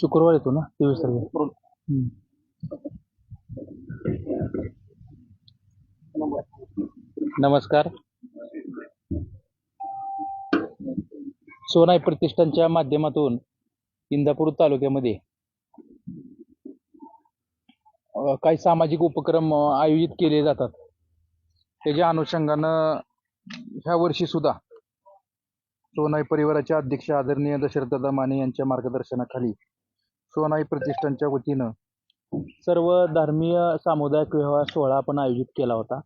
शुक्रवार येतो ना तेवीस तारखेला. नमस्कार. सोनाई प्रतिष्ठानच्या माध्यमातून इंदापूर तालुक्यामध्ये काही सामाजिक उपक्रम आयोजित केले जातात. त्याच्या अनुषंगानं ह्या वर्षी सुद्धा सोनाई परिवाराच्या अध्यक्ष आदरणीय दशरथदा माने यांच्या मार्गदर्शनाखाली सोनाई प्रतिष्ठानच्या वतीनं सर्व धर्मीय सामुदायिक विवाह सोहळा आपण आयोजित केला होता.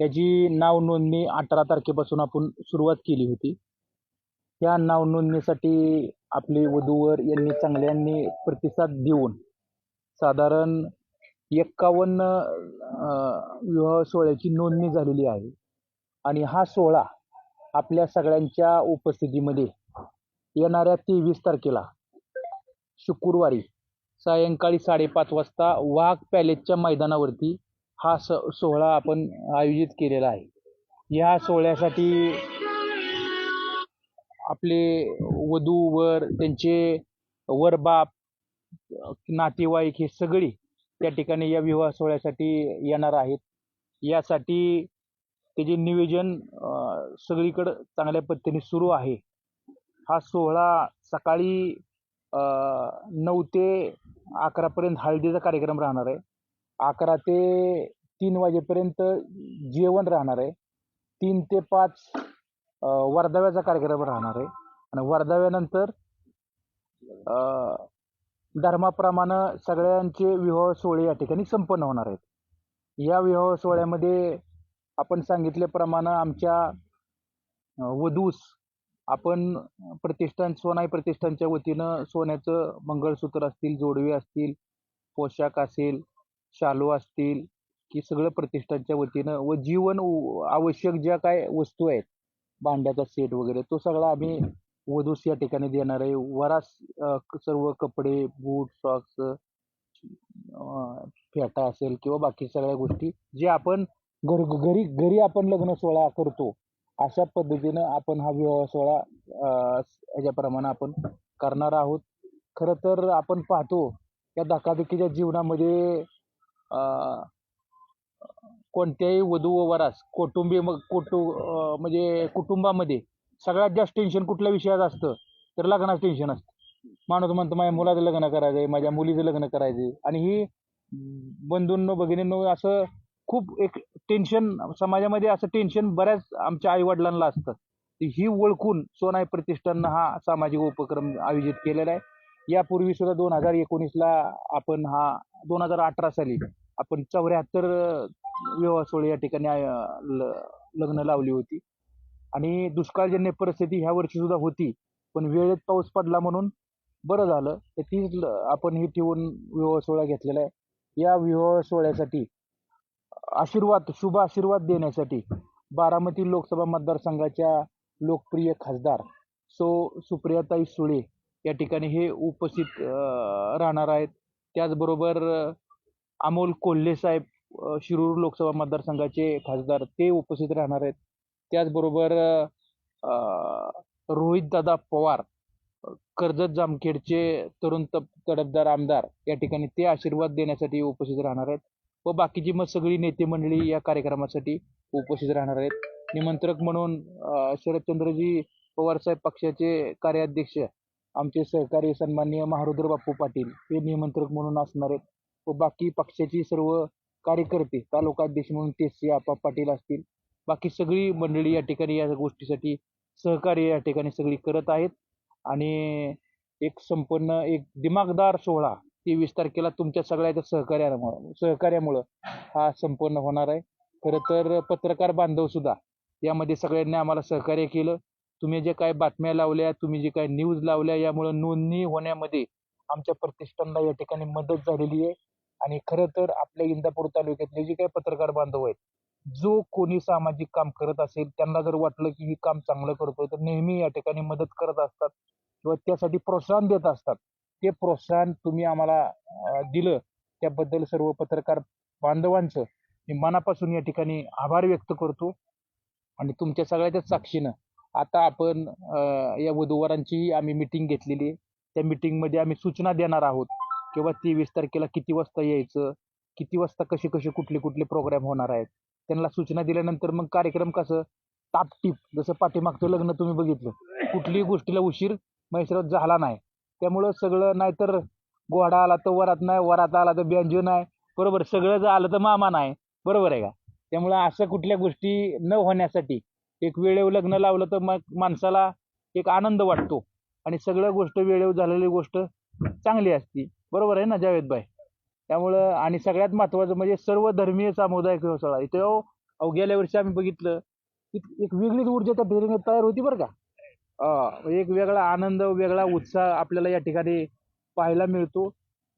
त्याची नाव नोंदणी अठरा तारखेपासून आपण सुरुवात केली होती. त्या नाव नोंदणीसाठी आपले वधूवर यांनी चांगल्यांनी प्रतिसाद देऊन साधारण एक्कावन्न विवाह सोहळ्याची नोंदणी झालेली आहे. आणि हा सोहळा आपल्या सगळ्यांच्या उपस्थितीमध्ये येणाऱ्या तेवीस तारखेला शुक्रवारी सायंकाळी साडेपाच वाजता वाघ पॅलेसच्या मैदानावरती हा स सोहळा आपण आयोजित केलेला आहे. या सोहळ्यासाठी आपले वधू वर त्यांचे वरबाप नातेवाईक हे सगळी त्या ठिकाणी या विवाह सोहळ्यासाठी येणार आहेत. यासाठी त्याचे नियोजन सगळीकडं चांगल्या पद्धतीने सुरू आहे हा सोहळा सकाळी नऊ ते अकरापर्यंत हळदीचा कार्यक्रम राहणार आहे. अकरा ते तीन वाजेपर्यंत जेवण राहणार आहे. तीन ते पाच वर्धाव्याचा कार्यक्रम राहणार आहे. आणि वर्धाव्यानंतर धर्माप्रमाणे सगळ्यांचे विवाह सोहळे या ठिकाणी संपन्न होणार आहेत. या विवाह सोहळ्यामध्ये आपण सांगितल्याप्रमाणे आमच्या वधूस आपण प्रतिष्ठान सोनाई प्रतिष्ठानच्या वतीनं सोन्याचं मंगळसूत्र असतील जोडवे असतील पोशाख असेल शालू असतील की सगळं प्रतिष्ठानच्या वतीनं व जीवन आवश्यक ज्या काय वस्तू आहेत भांड्याचा सेट वगैरे तो सगळा आम्ही वधूस या ठिकाणी देणार आहे. वरास सर्व कपडे बूट सॉक्स फेटा असेल किंवा बाकी सगळ्या गोष्टी जे आपण घर घरी घरी आपण लग्न सोहळा करतो अशा पद्धतीनं आपण हा विवाह सोहळा अं, ह्याच्याप्रमाणे आपण करणार आहोत. खरं तर आपण पाहतो या धकाधकीच्या जीवनामध्ये अं, कोणत्याही वधू व वरास कौटुंबी मग कुटु म्हणजे कुटुंबामध्ये सगळ्यात जास्त टेन्शन कुठल्या विषयात असतं? तर लग्नाचं टेन्शन असतं. माणूस म्हणतो माझ्या मुलाचं लग्न करायचंय माझ्या मुलीचं लग्न करायचंय. आणि ही बंधूंनो भगिनींनो असं खूप एक टेन्शन समाजामध्ये असं टेन्शन बऱ्याच आमच्या आई वडिलांना असतं. ही ओळखून सोनाई प्रतिष्ठाननं हा सामाजिक उपक्रम आयोजित केलेला आहे. यापूर्वी सुद्धा दोन हजार एकोणीसला आपण हा दोन हजार अठरा साली आपण चौऱ्याहत्तर विवाह सोहळे या ठिकाणी लग्न लावली होती. आणि दुष्काळजन्य परिस्थिती ह्या वर्षी सुद्धा होती. पण वेळेत पाऊस पडला म्हणून बरं झालं. तर तीच आपण ही ठेवून विवाह सोहळा घेतलेला आहे. या विवाह सोहळ्यासाठी आशीर्वाद शुभ आशीर्वाद देण्यासाठी बारामती लोकसभा मतदारसंघाच्या लोकप्रिय खासदार सो सुप्रियाताई सुळे या ठिकाणी हे उपस्थित राहणार आहेत. त्याचबरोबर अमोल कोल्हे साहेब शिरूर लोकसभा मतदारसंघाचे खासदार ते उपस्थित राहणार आहेत. त्याचबरोबर रोहितदादा पवार कर्जत जामखेडचे तरुण तप तडफदार आमदार या ठिकाणी ते आशीर्वाद देण्यासाठी उपस्थित राहणार आहेत. व बाकीची मग सगळी नेते मंडळी या कार्यक्रमासाठी उपस्थित राहणार आहेत. निमंत्रक म्हणून शरदचंद्रजी पवारसाहेब पक्षाचे कार्याध्यक्ष आमचे सहकारी सन्माननीय महारुद्र बापू पाटील हे निमंत्रक म्हणून असणार आहेत. व बाकी पक्षाची सर्व कार्यकर्ते तालुका अध्यक्ष म्हणून ते सी आपा पाटील असतील. बाकी सगळी मंडळी या ठिकाणी या गोष्टीसाठी सहकार्य या ठिकाणी सगळी करत आहेत. आणि एक संपन्न एक दिमागदार सोहळा तेवीस तारखेला तुमच्या सगळ्याच्या सहकार्यामुळं सहकार्यामुळं हा संपन्न होणार आहे. खरं तर पत्रकार बांधव सुद्धा यामध्ये सगळ्यांनी आम्हाला सहकार्य केलं. तुम्ही जे काय बातम्या लावल्या तुम्ही जे काय न्यूज लावल्या यामुळं नोंदणी होण्यामध्ये आमच्या प्रतिष्ठानला या ठिकाणी मदत झालेली आहे. आणि खरं तर आपल्या इंदापूर तालुक्यातले जे काही पत्रकार बांधव आहेत जो कोणी सामाजिक काम करत असेल त्यांना जर वाटलं की हे काम चांगलं करतोय तर नेहमी या ठिकाणी मदत करत असतात किंवा त्यासाठी प्रोत्साहन देत असतात. ते प्रोत्साहन तुम्ही आम्हाला दिलं. त्याबद्दल सर्व पत्रकार बांधवांचं मी मनापासून या ठिकाणी आभार व्यक्त करतो. आणि तुमच्या सगळ्याच्याच साक्षीनं आता आपण या वधूवरांची आम्ही मिटिंग घेतलेली आहे. त्या मिटिंगमध्ये आम्ही सूचना देणार आहोत किंवा तेवीस तारखेला किती वाजता यायचं किती वाजता कसे कसे कुठले कुठले प्रोग्राम होणार आहेत त्यांना सूचना दिल्यानंतर मग कार्यक्रम कसं तापटीप जसं पाठीमागचं लग्न तुम्ही बघितलं कुठलीही गोष्टीला उशीर मैसरत झाला नाही. त्यामुळं सगळं नाहीतर घोडा आला तर वरात नाही वरात आला तर बेंजो नाही. बरोबर? सगळं जर आलं तर मामा नाही. बरोबर आहे का? त्यामुळं असं कुठल्या गोष्टी न होण्यासाठी एक वेळेवर लग्न लावलं तर मग माणसाला एक आनंद वाटतो. आणि सगळं गोष्ट वेळेवर झालेली गोष्ट चांगली असती. बरोबर आहे ना जावेदभाई त्यामुळं आणि सगळ्यात महत्त्वाचं म्हणजे सर्व धर्मीय सामुदायिक व्यवसाय आहे इथं अहो गेल्या वर्षी आम्ही बघितलं की एक वेगळीच ऊर्जा त्या ठिकाणी तयार होती बरं का? एक वेगळा आनंद वेगळा उत्साह आपल्याला या ठिकाणी पाहायला मिळतो.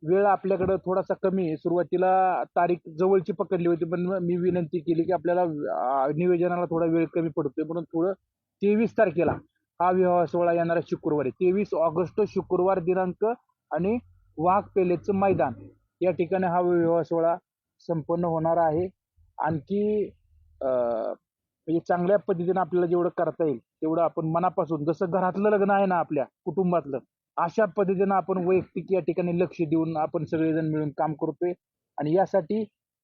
वेळ आपल्याकडं थोडासा कमी आहे. सुरुवातीला तारीख जवळची पकडली होती पण मी विनंती केली की आपल्याला निवेदनाला नियोजनाला थोडा वेळ कमी पडतोय. म्हणून थोडं तेवीस तारखेला हा विवाह सोहळा येणारा शुक्रवारी तेवीस ऑगस्ट शुक्रवार दिनांक आणि वाघ पेलेचं मैदान. या ठिकाणी हा विवाह सोहळा संपन्न होणार आहे. आणखी म्हणजे चांगल्या पद्धतीने आपल्याला जेवढं करता येईल तेवढं आपण मनापासून जसं घरातलं लग्न आहे ना आपल्या कुटुंबातलं अशा पद्धतीनं आपण वैयक्तिक या ठिकाणी लक्ष देऊन आपण सगळेजण मिळून काम करतोय. आणि यासाठी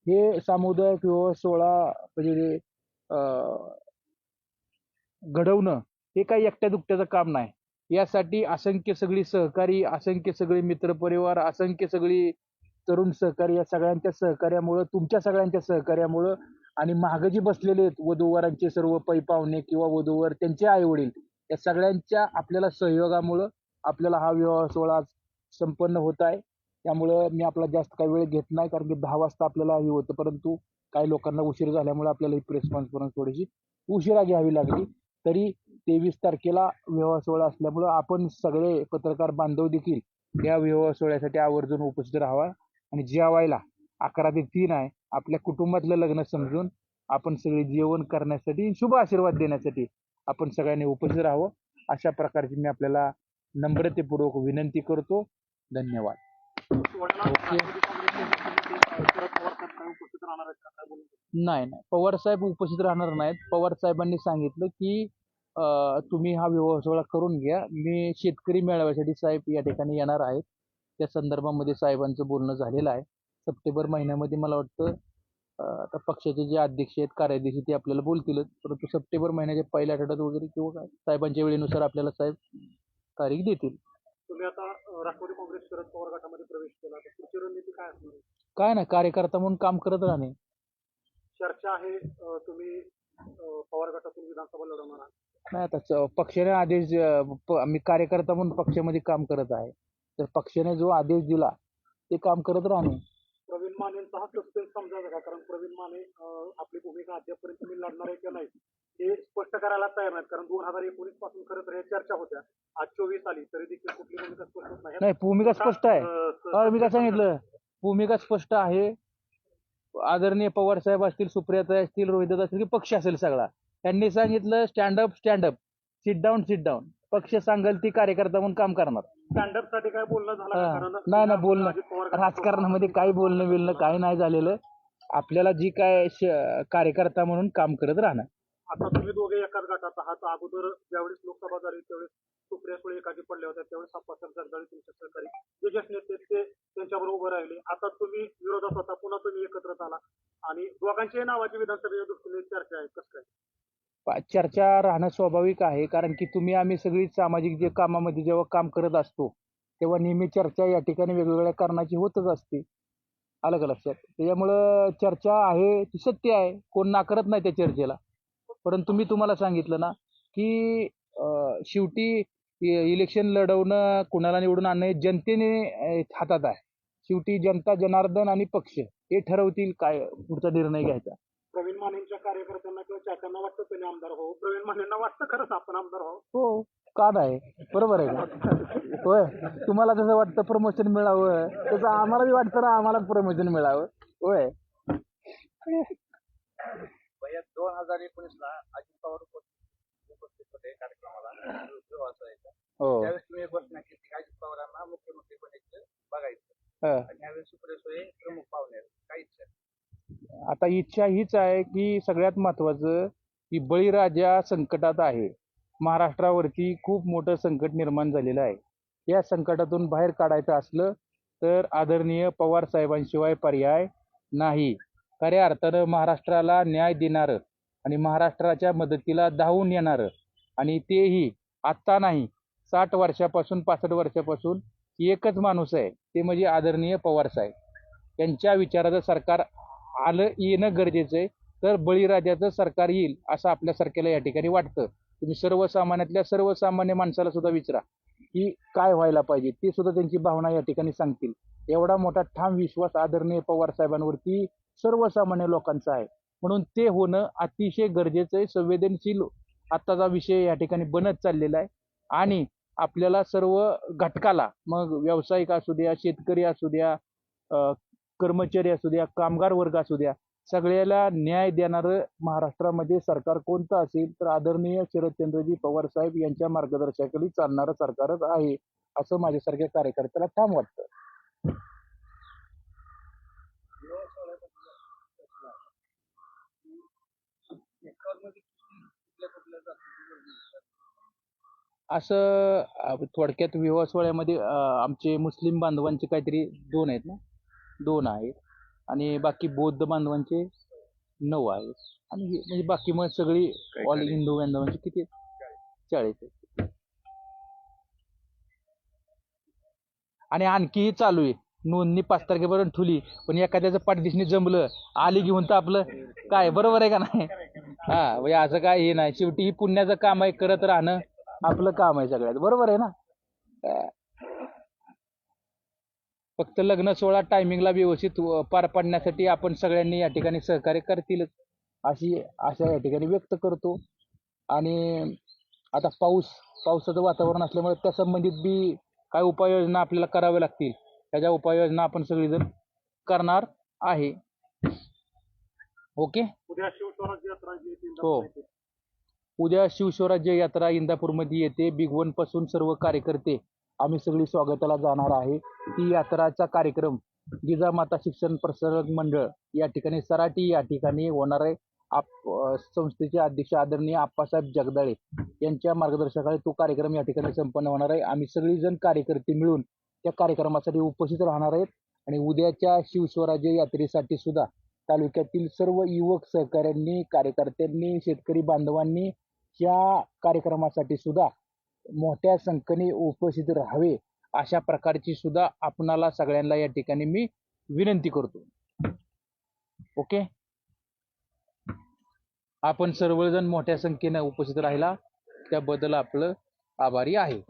हे सामुदायिक विवाह सोहळा म्हणजे अं, घडवणं हे काही एकट्या दुकट्याचं काम नाही. यासाठी असंख्य सगळी सहकारी असंख्य सगळे मित्रपरिवार असंख्य सगळी तरुण सहकारी या सगळ्यांच्या सहकार्यामुळं तुमच्या सगळ्यांच्या सहकार्यामुळं आणि मागं जी बसलेले आहेत वधूवरांचे सर्व पै पाहुणे किंवा वधूवर त्यांचे आई वडील या सगळ्यांच्या आपल्याला सहयोगामुळं आपल्याला हा विवाह सोहळा आज संपन्न होत आहे. त्यामुळं मी आपला जास्त काही वेळ घेत नाही कारण की दहा वाजता आपल्याला हे होतं. परंतु काही लोकांना उशीर झाल्यामुळे आपल्याला ही प्रेस कॉन्फरन्स थोडीशी उशिरा घ्यावी लागली. तरी तेवीस तारखेला विवाह सोहळा असल्यामुळं आपण सगळे पत्रकार बांधव देखील या विवाह सोहळ्यासाठी आवर्जून उपस्थित राहावा आणि जेवायला अकरा ते तीन आहे. आपल्या कुटुंबातलं लग्न समजून आपण सगळे जेवण करण्यासाठी शुभ आशीर्वाद देण्यासाठी आपण सगळ्यांनी उपस्थित राहावं. अशा प्रकारची मी आपल्याला नम्रतेपूर्वक विनंती करतो. धन्यवाद. नाही नाही. पवार साहेब उपस्थित राहणार नाहीत. पवार साहेबांनी सांगितलं की तुम्ही हा विवाह सोहळा करून घ्या. मी शेतकरी मेळाव्यासाठी साहेब या ठिकाणी येणार आहेत. त्या संदर्भामध्ये साहेबांचं बोलणं झालेलं आहे. सप्टेंबर महिन्यामध्ये मला वाटतं आता पक्षाचे जे अध्यक्ष आहेत कार्याध्यक्ष ते आपल्याला बोलतीलच. परंतु सप्टेंबर महिन्याच्या पहिल्या आठवड्यात वगैरे किंवा काय साहेबांच्या वेळेनुसार आपल्याला साहेब तारीख देतील. तुम्ही आता राष्ट्रवादी काँग्रेस शरद पवार गटामध्ये प्रवेश केला तर पुढची रणनीती काय असणार आहे? काय नाही कार्यकर्ता म्हणून काम करत राहणे. चर्चा आहे अ, तुम्ही अ, पवार गटातून विधानसभा लढवणार आहात. नाही आता च- पक्षाने आदेश अं, प- मी कार्यकर्ता म्हणून पक्षामध्ये काम करत आहे. तर पक्षाने जो आदेश दिला ते काम करत राहणे. प्रवीण मानेंचा हा सस्पेन्स समजायचा का? कारण प्रवीण माने आपली भूमिका अद्यापर्यंत मी लढणार आहे की नाही हे स्पष्ट करायला तयार नाहीत. कारण दोन हजार एकोणीसपासून खरं तर हे चर्चा होत्या. आज चोवीस आली तरी देखील कुठली भूमिका स्पष्ट होत नाही. नाही भूमिका स्पष्ट आहे. मी काय सांगितलं? भूमिका स्पष्ट आहे. आदरणीय पवार साहेब असतील सुप्रियाताई असतील रोहित असतील की पक्ष असेल सगळा. त्यांनी सांगितलं stand up stand up sit down sit down पक्ष सांगेल ती कार्यकर्ता म्हणून काम करणार. स्टँडअपसाठी काय बोलणं झालं का? हा. कारण नाही ना बोलणं. पवार राजकारणामध्ये काही बोलणं बिलणं काही नाही झालेलं. आपल्याला जी काय श- कार्यकर्ता म्हणून काम करत राहणार आता तुम्ही दोघे एकाच गटात आहात. अगोदर ज्यावेळेस लोकसभा झाली त्यावेळेस सुप्रिया सुळे एकाकी पडल्या होत्या. त्यावेळेस अप्पासाहेब जगदाळे तुमचे सहकारी. जे ज्येष्ठ नेते आहेत ते त्यांच्याबरोबर उभे राहिले. आता तुम्ही विरोधात होता. पुन्हा तुम्ही एकत्रित आला आणि दोघांच्याही नावाची विधानसभेच्या दृष्टीने चर्चा आहे. कसं काय? चर्चा राहणं स्वाभाविक आहे. कारण की तुम्ही आम्ही सगळी सामाजिक जे कामामध्ये जेव्हा काम करत असतो तेव्हा नेहमी चर्चा या ठिकाणी वेगवेगळ्या कारणाची होतच असते. आलं का लक्षात? त्याच्यामुळं चर्चा आहे ती सत्य आहे. कोण नाकारत नाही त्या चर्चेला. परंतु मी तुम्हाला सांगितलं ना की शेवटी इलेक्शन लढवणं कुणाला निवडून आणणं जनतेने हातात आहे. शेवटी जनता जनार्दन आणि पक्ष हे ठरवतील काय पुढचा निर्णय घ्यायचा. प्रवीण मानेंच्या कार्यकर्त्यांना किंवा चाहत्यांना वाटतं त्यांनी आमदार हो. प्रवीण मानेंना वाटतं खरंच आपण आमदार हो हो. का नाही बरोबर आहे का? होय. तुम्हाला जसं वाटतं प्रमोशन मिळावं तसं आम्हाला बी वाटतं ना आम्हाला प्रमोशन मिळावं. होय. दोन हजार एकोणीस ला अजित पवार उपस्थित होते कार्यक्रमाला. हो. त्यावेळेस तुम्ही घोषणा केली की अजित पवारांना मुख्यमंत्री बनायचं बघायचं हा. आणि यावेळेस सुप्रिया सुळे प्रमुख पाहुणे आहेत. काय इच्छा आहे? आता इच्छा हीच आहे की सगळ्यात महत्वाचं की बळीराजा संकटात आहे. महाराष्ट्रावरती खूप मोठं संकट निर्माण झालेलं आहे. या संकटातून बाहेर काढायचं असलं तर आदरणीय पवार साहेबांशिवाय पर्याय नाही. खऱ्या अर्थानं महाराष्ट्राला न्याय देणारं आणि महाराष्ट्राच्या मदतीला धावून येणारं आणि तेही आत्ता नाही साठ वर्षापासून पासष्ट वर्षापासून एकच माणूस आहे ते म्हणजे आदरणीय पवार साहेब. यांच्या विचाराचं सरकार आलं येणं गरजेचं आहे. तर बळीराजाचं सरकार येईल असं आपल्यासारख्याला या ठिकाणी वाटतं. तुम्ही सर्वसामान्यातल्या सर्वसामान्य माणसाला सुद्धा विचारा की काय व्हायला पाहिजे ते सुद्धा त्यांची भावना या ठिकाणी सांगतील. एवढा मोठा ठाम विश्वास आदरणीय पवार साहेबांवरती सर्वसामान्य लोकांचा आहे. म्हणून ते होणं अतिशय गरजेचं आहे. संवेदनशील आत्ताचा विषय या ठिकाणी बनत चाललेला आहे. आणि आपल्याला सर्व घटकाला मग व्यावसायिक असू द्या शेतकरी असू द्या कर्मचारी असू द्या कामगार वर्ग असू द्या सगळ्याला न्याय देणारं महाराष्ट्रामध्ये सरकार कोणतं असेल तर आदरणीय शरदचंद्रजी पवार साहेब यांच्या मार्गदर्शनाखाली चालणारं सरकारच आहे असं माझ्यासारख्या कार्यकर्त्याला ठाम वाटतं. असं थोडक्यात विवाह सोहळ्यामध्ये आमचे मुस्लिम बांधवांचे काहीतरी दोन आहेत ना? दोन आहेत. आणि बाकी बौद्ध बांधवांचे नऊ आहेत. आणि हे- म्हणजे बाकी मग सगळी ऑल हिंदू बांधवांचे किती? चाळीस आहेत. आणि आणखीही चालू आहे. नोंदणी पाच तारखेपर्यंत ठुली. पण एखाद्याचं पाठदिशनी जमलं आली घेऊन तर आपलं काय बरोबर आहे का नाही? हा म्हणजे असं काय हे नाही. शेवटी ही पुण्याचं काम आहे करत राहणं आपलं काम आहे सगळ्यात. बरोबर आहे ना? फक्त लग्न सोहळा टायमिंगला व्यवस्थित पार पाडण्यासाठी आपण सगळ्यांनी या ठिकाणी सहकार्य करतीलच अशी आशा या ठिकाणी व्यक्त करतो. आणि आता पाऊस पावसाचं वातावरण असल्यामुळे त्या संबंधित बी काय उपाययोजना आपल्याला कराव्या लागतील त्याच्या उपाययोजना आपण सगळीजण करणार आहे. ओके? उद्या शिवस्वराज्य यात्रा हो. उद्या शिवस्वराज्य यात्रा इंदापूरमध्ये येते. बिग वनपासून सर्व कार्यकर्ते आम्ही सगळी स्वागताला जाणार आहे. ती यात्राचा कार्यक्रम जिजामाता शिक्षण प्रसारक मंडळ या ठिकाणी सराटी या ठिकाणी होणार आहे. आप संस्थेचे अध्यक्ष आदरणीय आप्पासाहेब जगदाळे यांच्या मार्गदर्शनाखाली तो कार्यक्रम या ठिकाणी संपन्न होणार आहे. आम्ही सगळीजण कार्यकर्ते मिळून त्या कार्यक्रमासाठी उपस्थित राहणार आहेत. आणि उद्याच्या शिवस्वराज्य यात्रेसाठी सुद्धा तालुक्यातील सर्व युवक सहकाऱ्यांनी कार्यकर्त्यांनी शेतकरी बांधवांनी या कार्यक्रमासाठी सुद्धा मोठ्या संख्येने उपस्थित राहावे अशा प्रकारची सुद्धा आपणाला सगळ्यांना या ठिकाणी मी विनंती करतो. ओके आपण सर्वजण मोठ्या संख्येने उपस्थित राहिला त्याबद्दल आपलं आभारी आहे.